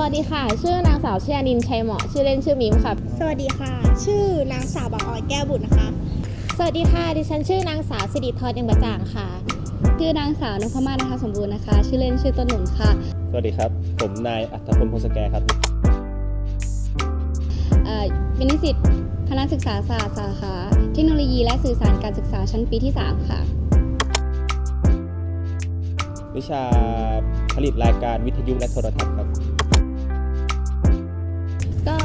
าวชื่ออนินชัยเหมาะ ชื่อเล่นชื่อมิมค่ะ สวัสดีค่ะ ชื่อนางสาวบางออยแก้วบุตรนะคะ สวัสดีค่ะ ดิฉันชื่อนางสาวสิริธรยังกระจ่างค่ะ ชื่อนางสาวนพมาศนะคะสมบูรณ์นะคะ ชื่อเล่นชื่อต้นหนุนค่ะ สวัสดีครับ ผมนายอัธพลพงศแกครับเอ่อเป็นนิสิตคณะศึกษาศาสตร์สาขา เทคโนโลยีและสื่อสารการศึกษาชั้นปีที่ 3 ค่ะ วิชาผลิตรายการวิทยุและโทรทัศน์ครับ ก็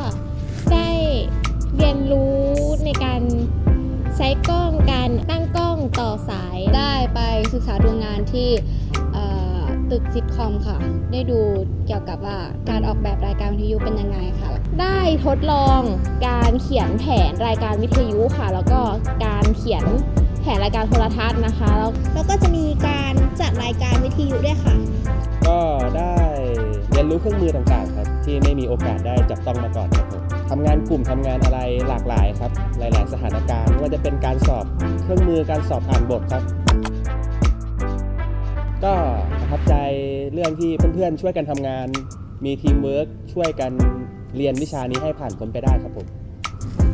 ได้เรียนรู้ในการใช้กล้องการตั้งกล้องต่อสายได้ไปศึกษาดูงานที่ตึกซิทคอมค่ะ ได้ดูเกี่ยวกับว่าการออกแบบรายการวิทยุเป็นยังไงค่ะ ได้ทดลองการเขียนแผนรายการวิทยุค่ะ แล้วก็การเขียนแผนรายการโทรทัศน์นะคะ แล้วแล้วก็จะมีการจัดรายการวิทยุด้วยค่ะ ก็ รู้เครื่องมือต่างๆครับที่ไม่มีโอกาสได้จับต้องมาก่อนครับผมทำงานกลุ่มทำงานอะไรหลากหลายครับ หลาย ๆ สถานการณ์ไม่ว่าจะเป็นการสอบเครื่องมือการสอบอ่านบทครับ ก็ประทับใจเรื่องที่เพื่อนๆช่วยกันทำงาน มีทีมเวิร์กช่วยกันเรียนวิชานี้ให้ผ่านพ้นไปได้ครับผม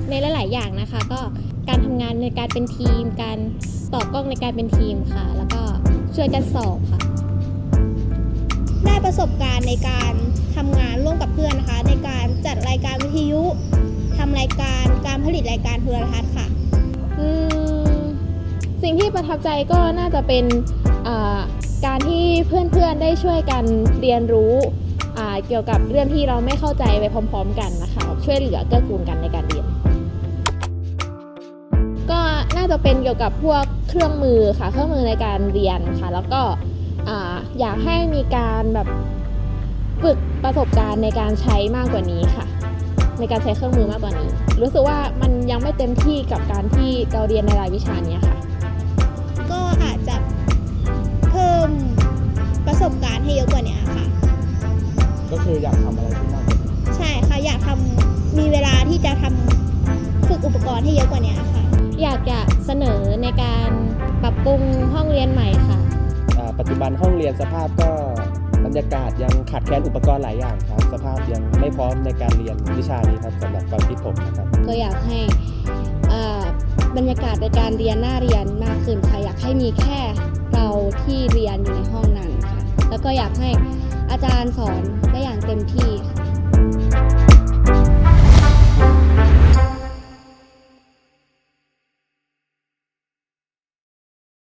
ในหลาย ๆ อย่างนะคะ ก็การทำงานในการเป็นทีม การต่อกล้องในการเป็นทีมค่ะ แล้วก็ช่วยกันสอบค่ะ ประสบการณ์ในการทำงานร่วมกับเพื่อนนะคะ ในการจัดรายการวิทยุทำรายการการผลิตรายการโทรทัศน์ค่ะสิ่งที่ประทับใจก็น่าจะเป็นการที่เพื่อนๆได้ช่วยกันเรียนรู้เกี่ยวกับเรื่องที่เราไม่เข้าใจไปพร้อม ๆ กันนะคะ ช่วยเหลือเกื้อกูลกันในการเรียน ก็น่าจะเป็นเกี่ยวกับพวกเครื่องมือค่ะ เครื่องมือในการเรียนค่ะ แล้วก็ อ่าอยากให้มีการแบบฝึกประสบการณ์ในการใช้มากกว่านี้ค่ะ ในการใช้เครื่องมือมากกว่านี้ รู้สึกว่ามันยังไม่เต็มที่กับการที่เราเรียนในรายวิชาเนี้ยค่ะ ก็อาจจะเพิ่มประสบการณ์ให้เยอะกว่านี้ค่ะ ก็คืออยากทำอะไรที่มากกว่านี้ใช่ค่ะอยากทำมีเวลาที่จะทำฝึกอุปกรณ์ให้เยอะกว่านี้ค่ะ อยากจะเสนอในการปรับปรุงห้องเรียนใหม่ค่ะันห้องเรียนสภาพก็บรรยากาศยังขาดแคลนอุปกรณ์หลายอย่างครับ สภาพยังไม่พร้อมในการเรียนวิชานี้ครับสำหรับความคิดผมนะครับก็อยากให้อ่อบรรยากาศในการเรียนหน่าเรียนมากขึ้นค่ะอยากให้มีแค่เราที่เรียนอยู่ในห้องนั้นค่ะ แล้วก็อยากให้อาจารย์สอนได้อย่างเต็มที่ค่ะ